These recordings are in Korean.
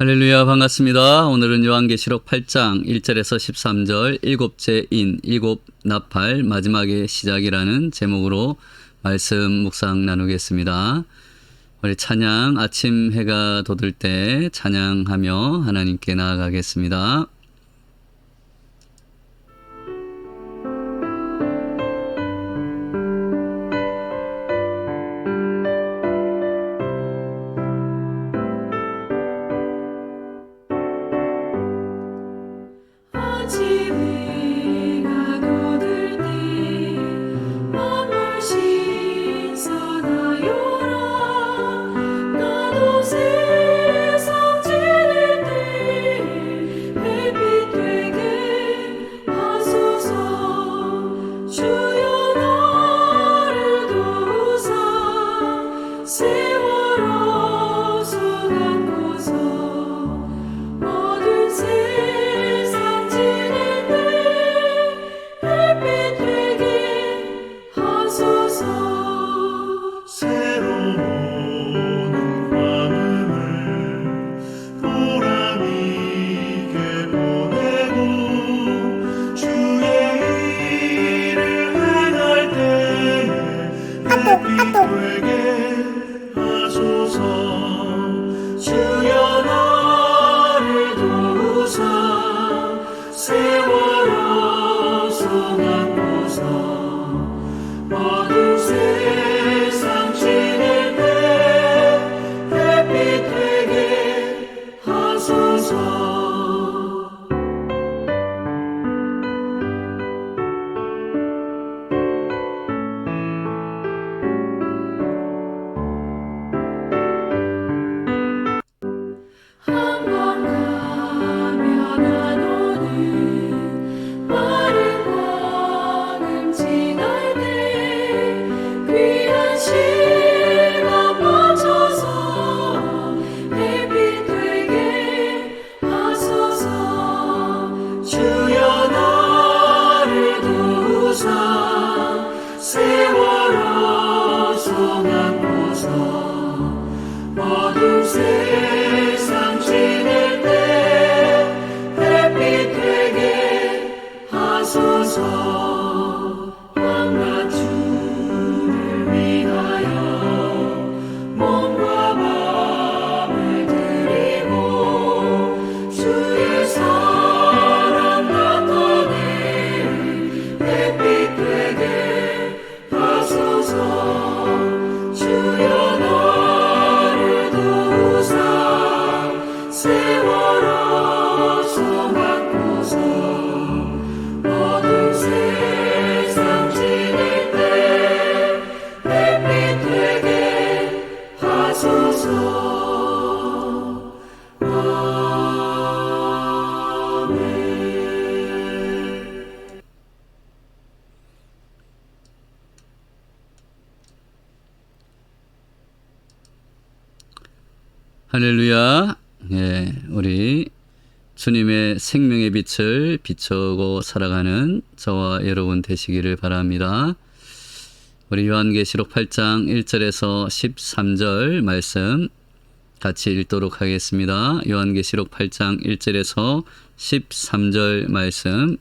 할렐루야 반갑습니다. 오늘은 요한계시록 8장 1절에서 13절 일곱째 인 일곱 나팔 마지막의 시작이라는 제목으로 말씀 묵상 나누겠습니다. 우리 찬양 아침 해가 돋을 때 찬양하며 하나님께 나아가겠습니다. 아 할렐루야. 예, 우리 주님의 생명의 빛을 비추고 살아가는 저와 여러분 되시기를 바랍니다. 우리 요한계시록 8장 1절에서 13절 말씀 같이 읽도록 하겠습니다. 요한계시록 8장 1절에서 13절 말씀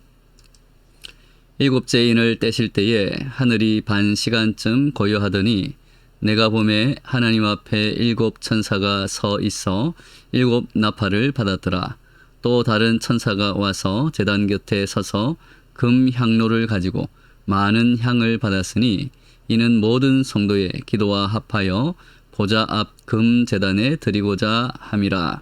일곱째 인을 떼실 때에 하늘이 반 시간쯤 고요하더니 내가 봄에 하나님 앞에 일곱 천사가 서 있어 일곱 나팔을 받았더라. 또 다른 천사가 와서 제단 곁에 서서 금 향로를 가지고 많은 향을 받았으니 이는 모든 성도의 기도와 합하여 보좌 앞 금 제단에 드리고자 함이라.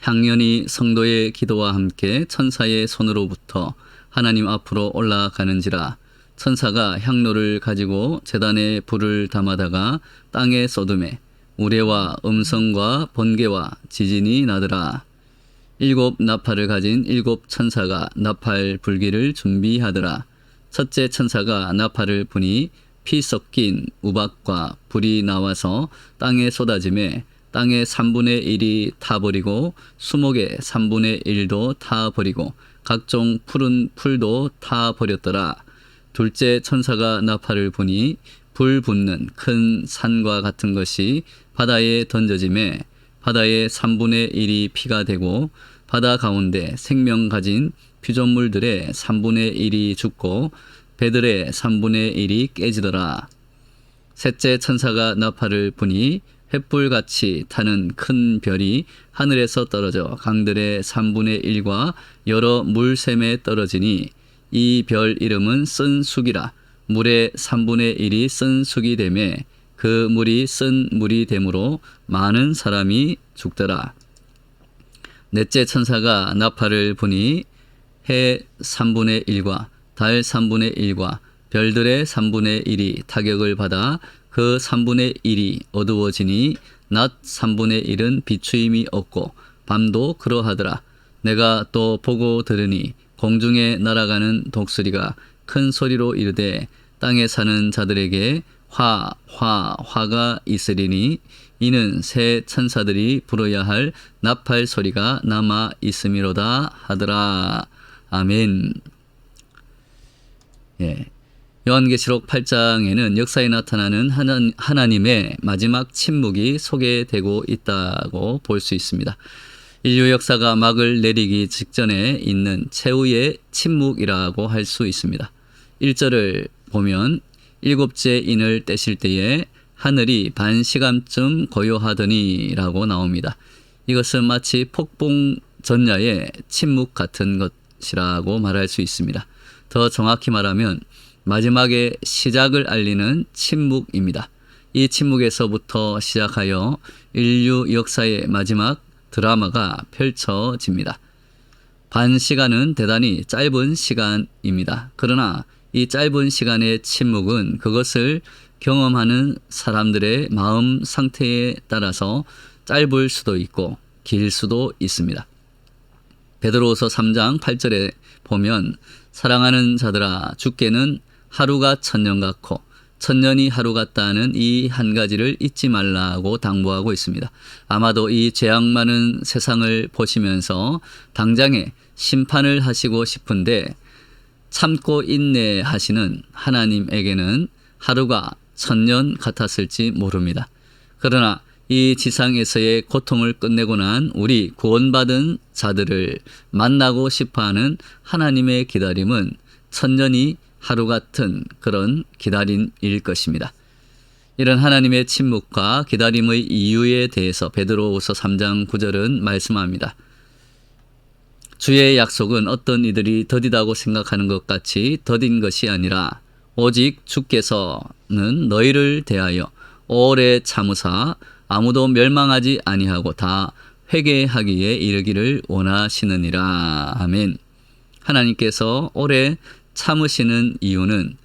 향연이 성도의 기도와 함께 천사의 손으로부터 하나님 앞으로 올라가는지라 천사가 향로를 가지고 제단에 불을 담아다가 땅에 쏟음에 우레와 음성과 번개와 지진이 나더라 일곱 나팔을 가진 일곱 천사가 나팔 불기를 준비하더라 첫째 천사가 나팔을 부니 피 섞인 우박과 불이 나와서 땅에 쏟아짐에 땅의 3분의 1이 타버리고 수목의 3분의 1도 타버리고 각종 푸른 풀도 타버렸더라. 둘째 천사가 나팔을 부니 불 붙는 큰 산과 같은 것이 바다에 던져짐에 바다의 3분의 1이 피가 되고 바다 가운데 생명 가진 피조물들의 3분의 1이 죽고 배들의 3분의 1이 깨지더라. 셋째 천사가 나팔을 부니 횃불같이 타는 큰 별이 하늘에서 떨어져 강들의 3분의 1과 여러 물샘에 떨어지니 이 별 이름은 쓴숙이라 물의 3분의 1이 쓴숙이 되매 그 물이 쓴 물이 되므로 많은 사람이 죽더라. 넷째 천사가 나팔을 부니 해 3분의 1과 달 3분의 1과 별들의 3분의 1이 타격을 받아 그 3분의 1이 어두워지니 낮 3분의 1은 비추임이 없고 밤도 그러하더라. 내가 또 보고 들으니 공중에 날아가는 독수리가 큰 소리로 이르되 땅에 사는 자들에게 화, 화, 화가 있으리니 이는 새 천사들이 불어야 할 나팔 소리가 남아 있음이로다 하더라. 아멘. 예. 요한계시록 8장에는 역사에 나타나는 하나, 하나님의 마지막 침묵이 소개되고 있다고 볼 수 있습니다. 인류 역사가 막을 내리기 직전에 있는 최후의 침묵이라고 할 수 있습니다. 1절을 보면 일곱째 인을 떼실 때에 하늘이 반 시간쯤 고요하더니 라고 나옵니다. 이것은 마치 폭풍 전야의 침묵 같은 것이라고 말할 수 있습니다. 더 정확히 말하면 마지막의 시작을 알리는 침묵입니다. 이 침묵에서부터 시작하여 인류 역사의 마지막 드라마가 펼쳐집니다. 반 시간은 대단히 짧은 시간입니다. 그러나 이 짧은 시간의 침묵은 그것을 경험하는 사람들의 마음 상태에 따라서 짧을 수도 있고 길 수도 있습니다. 베드로후서 3장 8절에 보면 사랑하는 자들아 주께는 하루가 천년 같고 천년이 하루 같다는 이 한 가지를 잊지 말라고 당부하고 있습니다. 아마도 이 죄악 많은 세상을 보시면서 당장에 심판을 하시고 싶은데 참고 인내하시는 하나님에게는 하루가 천년 같았을지 모릅니다. 그러나 이 지상에서의 고통을 끝내고 난 우리 구원받은 자들을 만나고 싶어 하는 하나님의 기다림은 천년이 하루 같은 그런 기다림일 것입니다. 이런 하나님의 침묵과 기다림의 이유에 대해서 베드로후서 3장 9절은 말씀합니다. 주의 약속은 어떤 이들이 더디다고 생각하는 것 같이 더딘 것이 아니라 오직 주께서는 너희를 대하여 오래 참으사 아무도 멸망하지 아니하고 다 회개하기에 이르기를 원하시느니라. 아멘. 하나님께서 오래 참으시는 이유는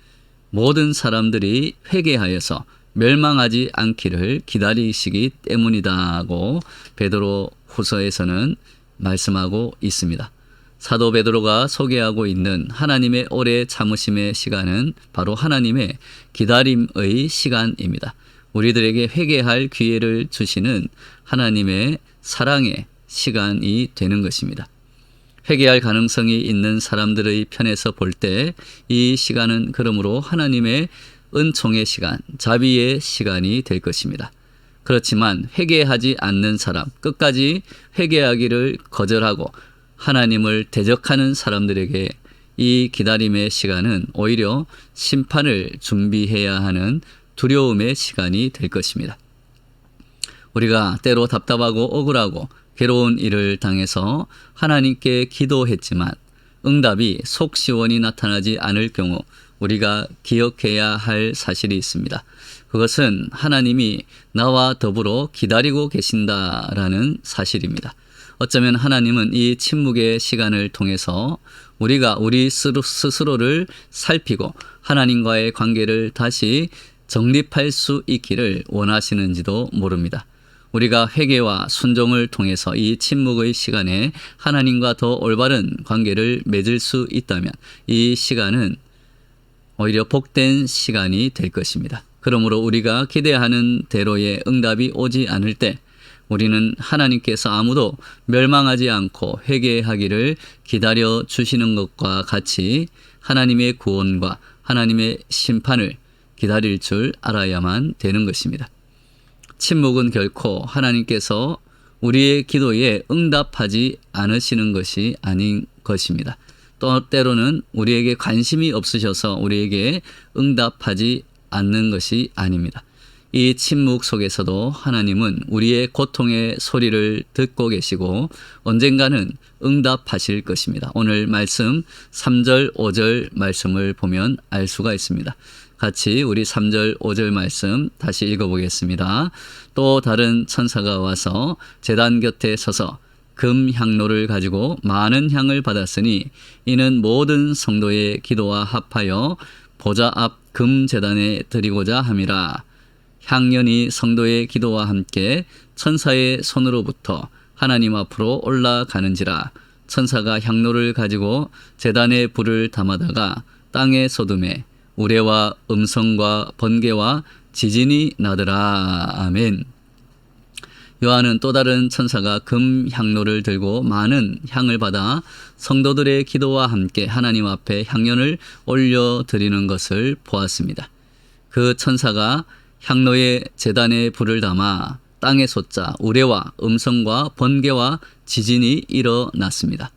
모든 사람들이 회개하여서 멸망하지 않기를 기다리시기 때문이다고 베드로 후서에서는 말씀하고 있습니다. 사도 베드로가 소개하고 있는 하나님의 오래 참으심의 시간은 바로 하나님의 기다림의 시간입니다. 우리들에게 회개할 기회를 주시는 하나님의 사랑의 시간이 되는 것입니다. 회개할 가능성이 있는 사람들의 편에서 볼 때 이 시간은 그러므로 하나님의 은총의 시간, 자비의 시간이 될 것입니다. 그렇지만 회개하지 않는 사람, 끝까지 회개하기를 거절하고 하나님을 대적하는 사람들에게 이 기다림의 시간은 오히려 심판을 준비해야 하는 두려움의 시간이 될 것입니다. 우리가 때로 답답하고 억울하고 괴로운 일을 당해서 하나님께 기도했지만 응답이 속 시원히 나타나지 않을 경우 우리가 기억해야 할 사실이 있습니다. 그것은 하나님이 나와 더불어 기다리고 계신다라는 사실입니다. 어쩌면 하나님은 이 침묵의 시간을 통해서 우리가 우리 스스로를 살피고 하나님과의 관계를 다시 정립할 수 있기를 원하시는지도 모릅니다. 우리가 회개와 순종을 통해서 이 침묵의 시간에 하나님과 더 올바른 관계를 맺을 수 있다면 이 시간은 오히려 복된 시간이 될 것입니다. 그러므로 우리가 기대하는 대로의 응답이 오지 않을 때 우리는 하나님께서 아무도 멸망하지 않고 회개하기를 기다려 주시는 것과 같이 하나님의 구원과 하나님의 심판을 기다릴 줄 알아야만 되는 것입니다. 침묵은 결코 하나님께서 우리의 기도에 응답하지 않으시는 것이 아닌 것입니다. 또 때로는 우리에게 관심이 없으셔서 우리에게 응답하지 않는 것이 아닙니다. 이 침묵 속에서도 하나님은 우리의 고통의 소리를 듣고 계시고 언젠가는 응답하실 것입니다. 오늘 말씀 3절, 5절 말씀을 보면 알 수가 있습니다. 같이 우리 3절, 5절 말씀 다시 읽어보겠습니다. 또 다른 천사가 와서 재단 곁에 서서 금 향로를 가지고 많은 향을 받았으니 이는 모든 성도의 기도와 합하여 보좌 앞 금 재단에 드리고자 함이라. 향연이 성도의 기도와 함께 천사의 손으로부터 하나님 앞으로 올라가는지라 천사가 향로를 가지고 재단에 불을 담아다가 땅에 쏟음에 우레와 음성과 번개와 지진이 나더라 아멘. 요한은 또 다른 천사가 금 향로를 들고 많은 향을 받아 성도들의 기도와 함께 하나님 앞에 향연을 올려 드리는 것을 보았습니다. 그 천사가 향로의 재단에 불을 담아 땅에 솟자 우레와 음성과 번개와 지진이 일어났습니다.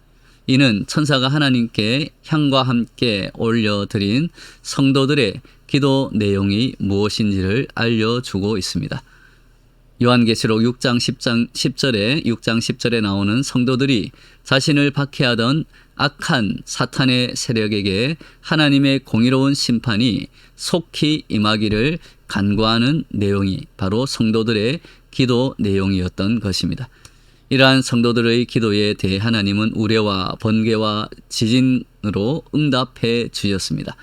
이는 천사가 하나님께 향과 함께 올려드린 성도들의 기도 내용이 무엇인지를 알려주고 있습니다. 요한계시록 6장 10장 10절에 6장 10절에 나오는 성도들이 자신을 박해하던 악한 사탄의 세력에게 하나님의 공의로운 심판이 속히 임하기를 간구하는 내용이 바로 성도들의 기도 내용이었던 것입니다. 이러한 성도들의 기도에 대해 하나님은 우레와 번개와 지진으로 응답해 주셨습니다.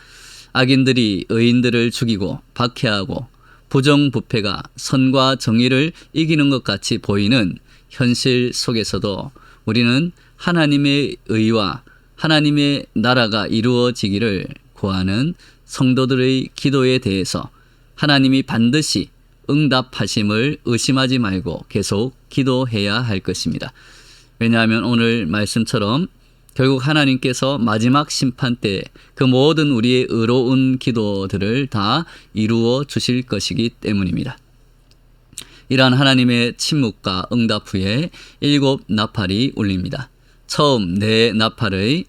악인들이 의인들을 죽이고 박해하고 부정부패가 선과 정의를 이기는 것 같이 보이는 현실 속에서도 우리는 하나님의 의와 하나님의 나라가 이루어지기를 구하는 성도들의 기도에 대해서 하나님이 반드시 응답하심을 의심하지 말고 계속 기도해야 할 것입니다. 왜냐하면 오늘 말씀처럼 결국 하나님께서 마지막 심판 때 그 모든 우리의 의로운 기도들을 다 이루어 주실 것이기 때문입니다. 이러한 하나님의 침묵과 응답 후에 일곱 나팔이 울립니다. 처음 네 나팔의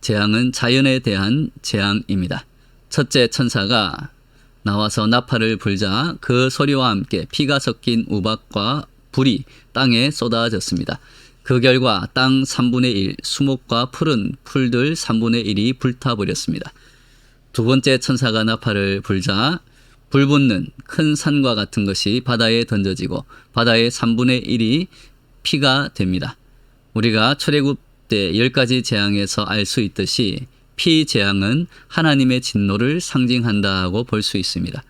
재앙은 자연에 대한 재앙입니다. 첫째 천사가 나와서 나팔을 불자 그 소리와 함께 피가 섞인 우박과 불이 땅에 쏟아졌습니다. 그 결과 땅 3분의 1, 수목과 푸른 풀들 3분의 1이 불타버렸습니다. 두 번째 천사가 나팔을 불자 불 붙는 큰 산과 같은 것이 바다에 던져지고 바다의 3분의 1이 피가 됩니다. 우리가 출애굽 때열 가지 재앙에서 알 수 있듯이 피 재앙은 하나님의 진노를 상징한다고 볼 수 있습니다.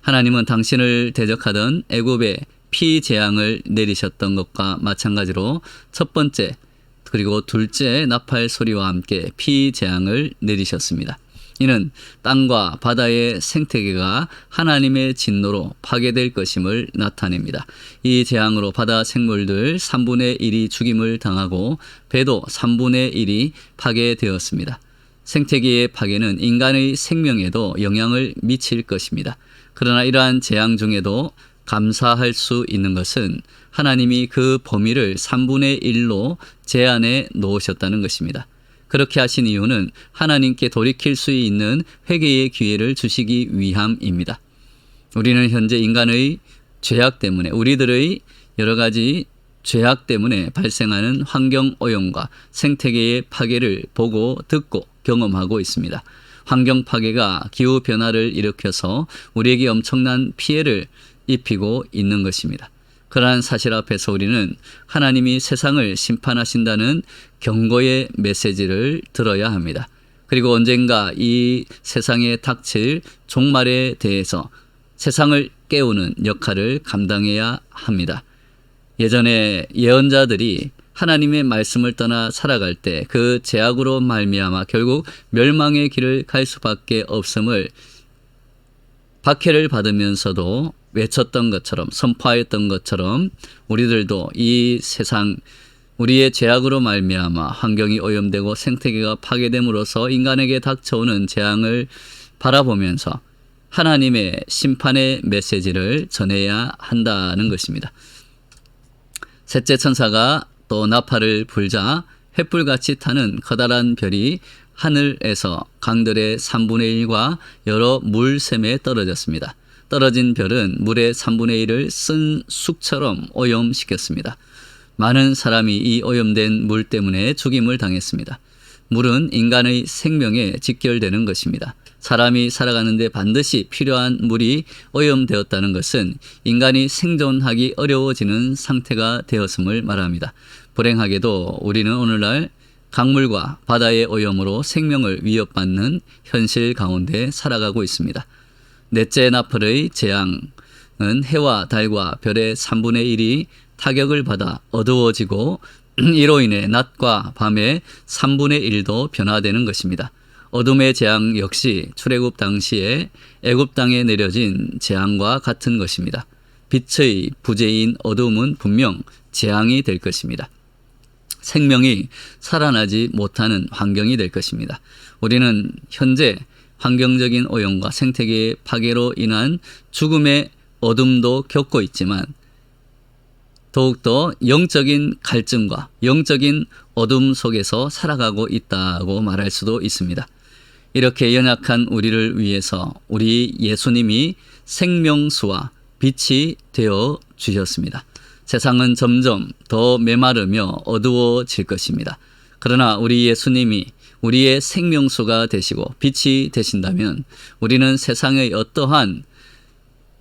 하나님은 당신을 대적하던 애굽의 피 재앙을 내리셨던 것과 마찬가지로 첫 번째 그리고 둘째 나팔 소리와 함께 피 재앙을 내리셨습니다. 이는 땅과 바다의 생태계가 하나님의 진노로 파괴될 것임을 나타냅니다. 이 재앙으로 바다 생물들 3분의 1이 죽임을 당하고 배도 3분의 1이 파괴되었습니다. 생태계의 파괴는 인간의 생명에도 영향을 미칠 것입니다. 그러나 이러한 재앙 중에도 감사할 수 있는 것은 하나님이 그 범위를 3분의 1로 제한해 놓으셨다는 것입니다. 그렇게 하신 이유는 하나님께 돌이킬 수 있는 회개의 기회를 주시기 위함입니다. 우리는 현재 인간의 죄악 때문에 우리들의 여러 가지 죄악 때문에 발생하는 환경 오염과 생태계의 파괴를 보고 듣고 경험하고 있습니다. 환경 파괴가 기후 변화를 일으켜서 우리에게 엄청난 피해를 입히고 있는 것입니다. 그러한 사실 앞에서 우리는 하나님이 세상을 심판하신다는 경고의 메시지를 들어야 합니다. 그리고 언젠가 이 세상에 닥칠 종말에 대해서 세상을 깨우는 역할을 감당해야 합니다. 예전에 예언자들이 하나님의 말씀을 떠나 살아갈 때 그 제약으로 말미암아 결국 멸망의 길을 갈 수밖에 없음을 박해를 받으면서도 외쳤던 것처럼 선포하였던 것처럼 우리들도 이 세상 우리의 죄악으로 말미암아 환경이 오염되고 생태계가 파괴됨으로써 인간에게 닥쳐오는 재앙을 바라보면서 하나님의 심판의 메시지를 전해야 한다는 것입니다. 셋째 천사가 또 나팔을 불자 횃불같이 타는 커다란 별이 하늘에서 강들의 3분의 1과 여러 물샘에 떨어졌습니다. 떨어진 별은 물의 3분의 1을 쓴 쑥처럼 오염시켰습니다. 많은 사람이 이 오염된 물 때문에 죽임을 당했습니다. 물은 인간의 생명에 직결되는 것입니다. 사람이 살아가는데 반드시 필요한 물이 오염되었다는 것은 인간이 생존하기 어려워지는 상태가 되었음을 말합니다. 불행하게도 우리는 오늘날 강물과 바다의 오염으로 생명을 위협받는 현실 가운데 살아가고 있습니다. 넷째 나팔의 재앙은 해와 달과 별의 3분의 1이 타격을 받아 어두워지고 이로 인해 낮과 밤의 3분의 1도 변화되는 것입니다. 어둠의 재앙 역시 출애굽 당시에 애굽 땅에 내려진 재앙과 같은 것입니다. 빛의 부재인 어둠은 분명 재앙이 될 것입니다. 생명이 살아나지 못하는 환경이 될 것입니다. 우리는 현재 환경적인 오염과 생태계의 파괴로 인한 죽음의 어둠도 겪고 있지만 더욱더 영적인 갈증과 영적인 어둠 속에서 살아가고 있다고 말할 수도 있습니다. 이렇게 연약한 우리를 위해서 우리 예수님이 생명수와 빛이 되어 주셨습니다. 세상은 점점 더 메마르며 어두워질 것입니다. 그러나 우리 예수님이 우리의 생명수가 되시고 빛이 되신다면 우리는 세상의 어떠한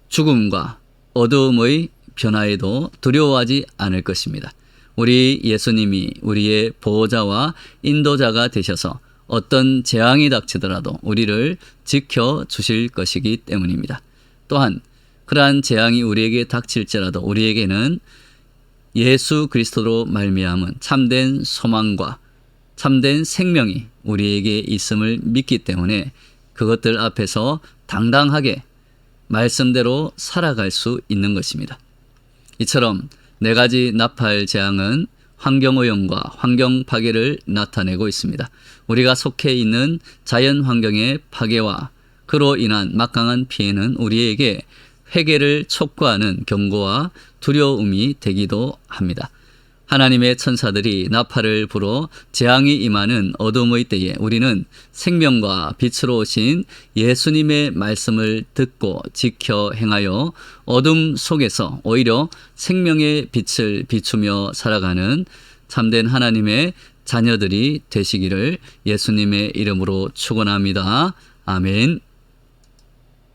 죽음과 어둠의 변화에도 두려워하지 않을 것입니다. 우리 예수님이 우리의 보호자와 인도자가 되셔서 어떤 재앙이 닥치더라도 우리를 지켜 주실 것이기 때문입니다. 또한 그러한 재앙이 우리에게 닥칠지라도 우리에게는 예수 그리스도로 말미암은 참된 소망과 참된 생명이 우리에게 있음을 믿기 때문에 그것들 앞에서 당당하게 말씀대로 살아갈 수 있는 것입니다. 이처럼 네 가지 나팔 재앙은 환경오염과 환경 파괴를 나타내고 있습니다. 우리가 속해 있는 자연 환경의 파괴와 그로 인한 막강한 피해는 우리에게 회개를 촉구하는 경고와 두려움이 되기도 합니다. 하나님의 천사들이 나팔을 불어 재앙이 임하는 어둠의 때에 우리는 생명과 빛으로 오신 예수님의 말씀을 듣고 지켜 행하여 어둠 속에서 오히려 생명의 빛을 비추며 살아가는 참된 하나님의 자녀들이 되시기를 예수님의 이름으로 축원합니다. 아멘.